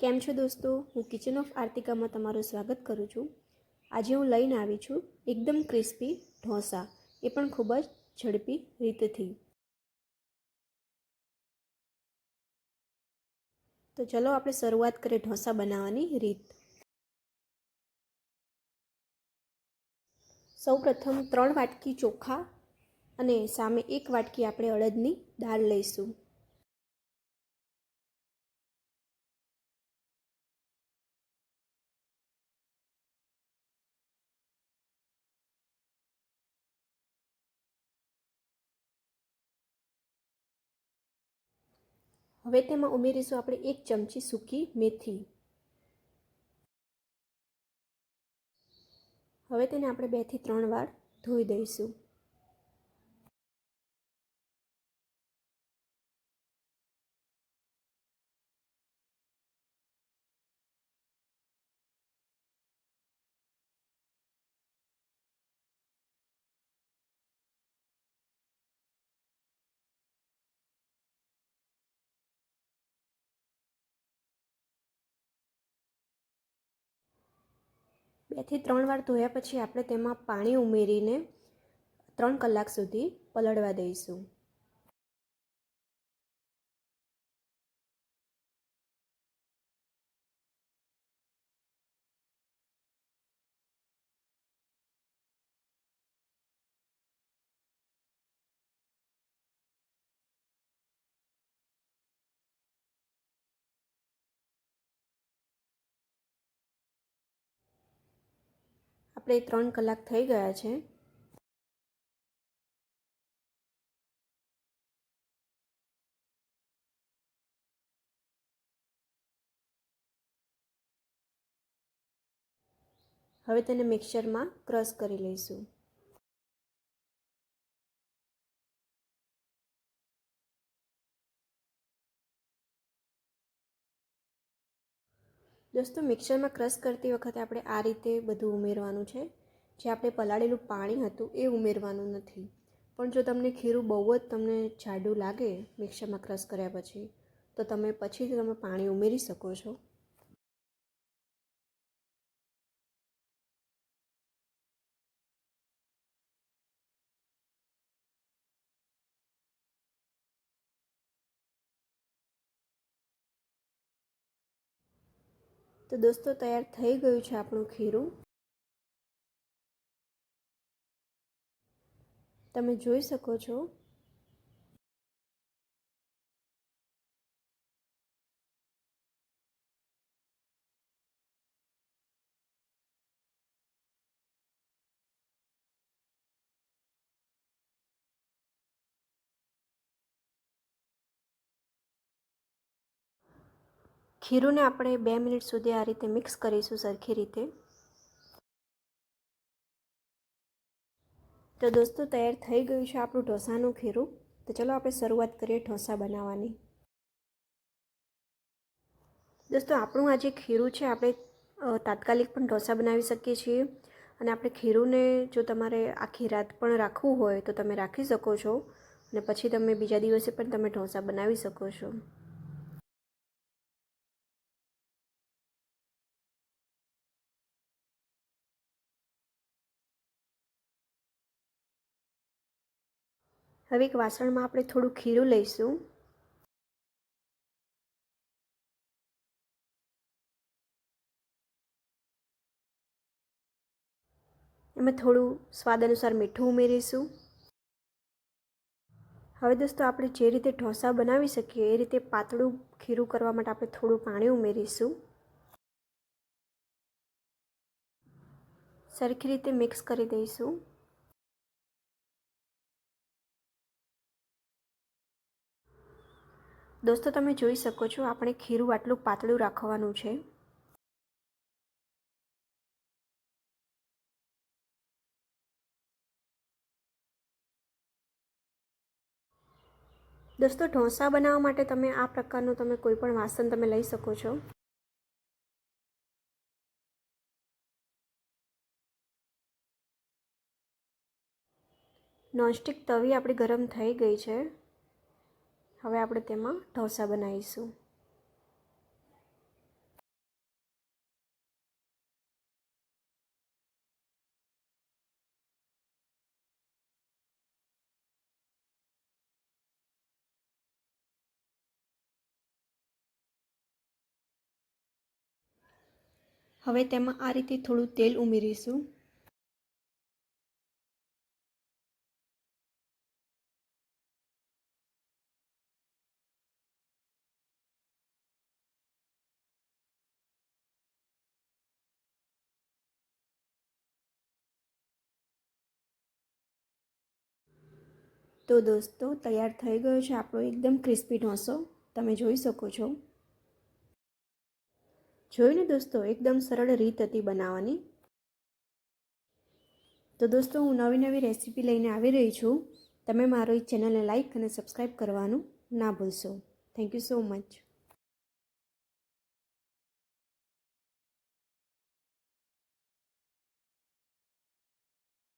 કેમ છો દોસ્તો? હું કિચન ઓફ આર્તિકામાં તમારું સ્વાગત કરું છું. આજે હું લઈને આવી છું એકદમ ક્રિસ્પી ઢોસા. એ પણ ખૂબ જ ઝડપી રીતથી. તો ચલો આપણે શરૂઆત કરીએ ઢોસા બનાવવાની રીત. સૌપ્રથમ ત્રણ વાટકી ચોખા અને સામે એક વાટકી આપણે અડદની દાળ લઈશું. હવે તેમાં ઉમેરીશું આપણે એક ચમચી સૂકી મેથી. હવે તેને આપણે બેથી ત્રણ વાર ધોઈ દઈશું. બેથી ત્રણ વાર ધોયા પછી આપણે તેમાં પાણી ઉમેરીને ત્રણ કલાક સુધી પલળવા દઈશું. આપણે ત્રણ કલાક થઈ ગયા છે. હવે તેને મિક્સરમાં ક્રશ કરી લઈશું. દોસ્તો, મિક્સરમાં ક્રશ કરતી વખતે આપણે આ રીતે બધું ઉમેરવાનું છે. જે આપણે પલાળેલું પાણી હતું એ ઉમેરવાનું નથી. પણ જો તમને ખીરું બહુ જ તમને જાડું લાગે મિક્સરમાં ક્રશ કર્યા પછી, તો તમે પછી તમે પાણી ઉમેરી શકો છો. તો દોસ્તો તૈયાર થઈ ગયું છે આપણું ખીરું. તમે જોઈ શકો છો ખીરુંને આપણે બે મિનિટ સુધી આ રીતે મિક્સ કરીશું સરખી રીતે. તો દોસ્તો, તૈયાર થઈ ગયું છે આપણું ઢોસાનું ખીરું. તો ચલો આપણે શરૂઆત કરીએ ઢોસા બનાવવાની. દોસ્તો, આપણું આ જે ખીરું છે, આપણે તાત્કાલિક પણ ઢોસા બનાવી શકીએ છીએ. અને આપણે ખીરુંને જો તમારે આખી રાત પણ રાખવું હોય તો તમે રાખી શકો છો. અને પછી તમે બીજા દિવસે પણ તમે ઢોસા બનાવી શકો છો. હવે એક વાસણમાં આપણે થોડું ખીરું લઈશું. એમાં થોડું સ્વાદ અનુસાર મીઠું ઉમેરીશું. હવે દોસ્તો, આપણે જે રીતે ઢોસા બનાવી શકીએ, એ રીતે પાતળું ખીરું કરવા માટે આપણે થોડું પાણી ઉમેરીશું. સરખી રીતે મિક્સ કરી દઈશું. દોસ્તો, તમે જોઈ શકો છો, આપણે ખીરું આટલું પાતળું રાખવાનું છે. દોસ્તો, ઢોસા બનાવવા માટે તમે આ પ્રકારનું તમે કોઈ પણ વાસણ તમે લઈ શકો છો. નોનસ્ટિક તવી આપણી ગરમ થઈ ગઈ છે. હવે આપણે તેમાં ઢોસા બનાવીશું. હવે તેમાં આ રીતે થોડું તેલ ઉમેરીશું. તો દોસ્તો, તૈયાર થઈ ગયો છે આપણો એકદમ ક્રિસ્પી ઢોસો. તમે જોઈ શકો છો. જોઈને દોસ્તો, એકદમ સરળ રીત હતી બનાવવાની. તો દોસ્તો, હું નવી નવી રેસીપી લઈને આવી રહી છું. તમે મારો ચેનલને લાઈક અને સબસ્ક્રાઈબ કરવાનું ના ભૂલશો. Thank you so much